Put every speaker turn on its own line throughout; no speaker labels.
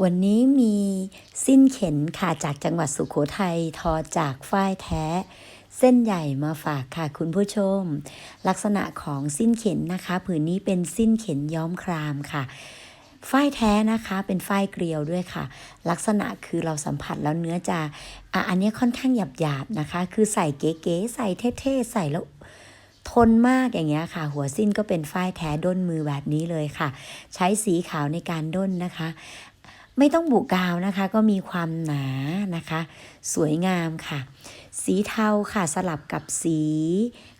วันนี้มีสิ้นเข็นค่ะจากจังหวัดสุขโขทัยทอจากฝ้ายแท้ เส้นใหญ่มาฝากค่ะคุณผู้ชม ลักษณะของสิ้นเข็นนะคะ ผืนนี้เป็นสิ้นเข็นย้อมครามค่ะฝ้ายแท้นะคะเป็นฝ้ายเกลียวด้วยค่ะ ลักษณะคือเราสัมผัสแล้วเนื้อจะอะอันนี้ค่อนข้างหยาบๆนะคะ คือใส่เก๋ๆใส่เท่ๆใส่แล้วทนมากอย่างเงี้ยค่ะ หัวสิ้นก็เป็นฝ้ายแท้ด้นมือแบบนี้เลยค่ะ ใช้สีขาวในการด้นนะคะ ไม่ต้องบุกาวนะคะ ก็มีความหนานะคะ สวยงามค่ะ สีเทาค่ะสลับกับสี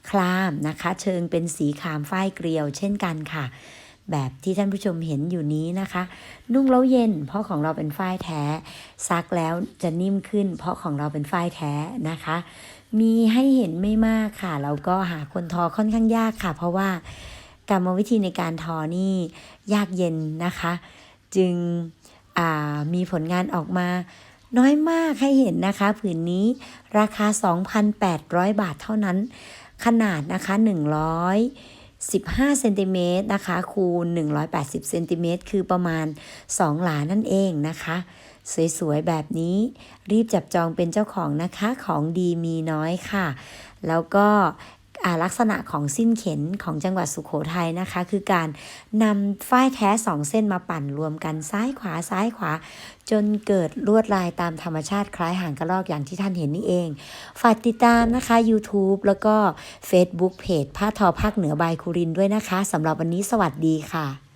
ครามนะคะ เชิงเป็นสีครามฝ้ายเกลียว เช่นกันค่ะ แบบที่ท่านผู้ชมเห็นอยู่นี้นะคะ นุ่งแล้วเย็น เพราะของเราเป็นฝ้ายแท้ ซักแล้วจะนิ่มขึ้น เพราะของเราเป็นฝ้ายแท้นะคะ มีให้เห็นไม่มากค่ะแล้วก็หาคนทอค่อนข้างยากค่ะ เพราะว่ากรรมวิธีในการทอนี่ยากเย็นนะคะ จึง มีผลงานออกมาน้อยมากให้เห็นนะคะ ผืนนี้ราคา 2,800 บาทเท่านั้น ขนาดนะคะ 115เซนติเมตรนะคะ คูณ 180เซนติเมตรคือประมาณ 2 หลานั่นเองนะคะ สวยๆ แบบนี้รีบจับจองเป็นเจ้าของนะคะของดีมีน้อยค่ะ แล้วก็ ลักษณะของสิ้นเข็นของจังหวัดสุขโขทัยนะคะ คือการนำฝ้ายแท้สองเส้นมาปั่นรวมกันซ้ายขวาซ้ายขวา จนเกิดลวดลายตามธรรมชาติคล้ายหางกระรอกอย่างที่ท่านเห็นนี่เอง ฝากติดตามนะคะ YouTube แล้วก็ Facebook เพจผ้าทอภาคเหนือบายคุรินด้วยนะคะสำหรับวันนี้สวัสดีค่ะ